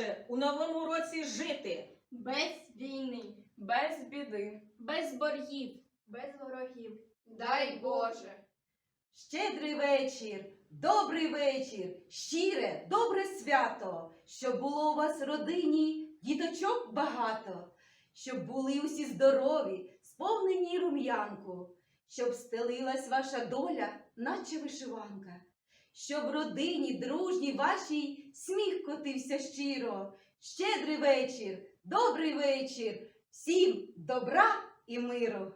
Боже, у новому році жити. Без війни, без біди. без боргів, без ворогів. Дай Боже. Щедрий вечір, добрий вечір, щире, добре свято, щоб було у вас в родині діточок багато, щоб були усі здорові, сповнені рум'янку, щоб стелилась ваша доля, наче вишиванка, щоб родині дружній вашій сміх котився щиро. Щедрий вечір, добрий вечір, всім добра і миру.